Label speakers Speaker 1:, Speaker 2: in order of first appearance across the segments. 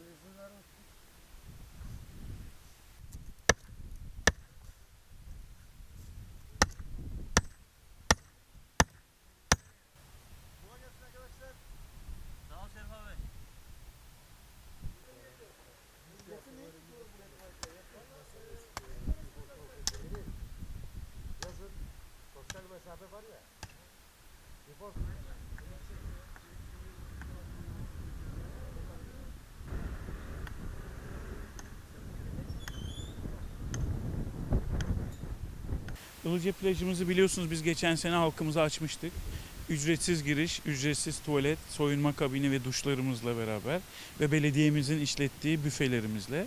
Speaker 1: Alizin var mı? Ilıca plajımızı biliyorsunuz biz geçen sene halkımıza açmıştık. Ücretsiz giriş, ücretsiz tuvalet, soyunma kabini ve duşlarımızla beraber ve belediyemizin işlettiği büfelerimizle.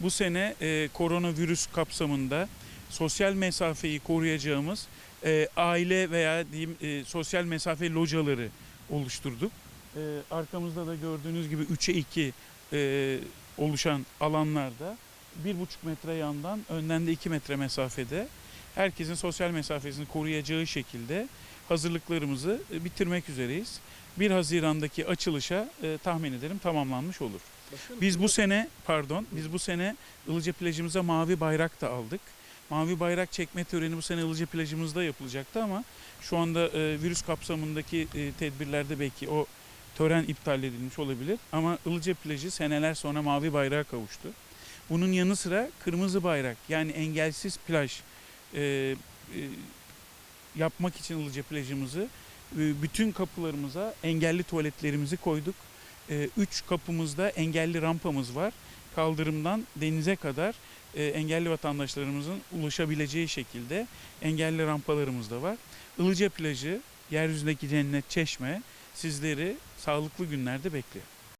Speaker 1: Bu sene e, koronavirüs kapsamında sosyal mesafeyi koruyacağımız e, aile veya diyeyim e, sosyal mesafe locaları oluşturduk. E, arkamızda da gördüğünüz gibi 3'e 2 e, oluşan alanlarda 1,5 metre yandan önden de 2 metre mesafede herkesin sosyal mesafesini koruyacağı şekilde hazırlıklarımızı e, bitirmek üzereyiz. 1 Haziran'daki açılışa e, tahmin ederim tamamlanmış olur. Biz bu sene pardon biz bu sene Ilıca plajımıza mavi bayrak da aldık. Mavi bayrak çekme töreni bu sene Ilıca plajımızda yapılacaktı ama şu anda e, virüs kapsamındaki e, tedbirlerde belki o tören iptal edilmiş olabilir. Ama Ilıca plajı seneler sonra mavi bayrağa kavuştu. Bunun yanı sıra kırmızı bayrak yani engelsiz plaj e, e, yapmak için Ilıca plajımızı e, bütün kapılarımıza engelli tuvaletlerimizi koyduk. E, üç kapımızda engelli rampamız var. Kaldırımdan denize kadar e, engelli vatandaşlarımızın ulaşabileceği şekilde engelli rampalarımız da var. Ilıca plajı, yeryüzündeki cennet çeşme sizleri sağlıklı günlerde bekliyor.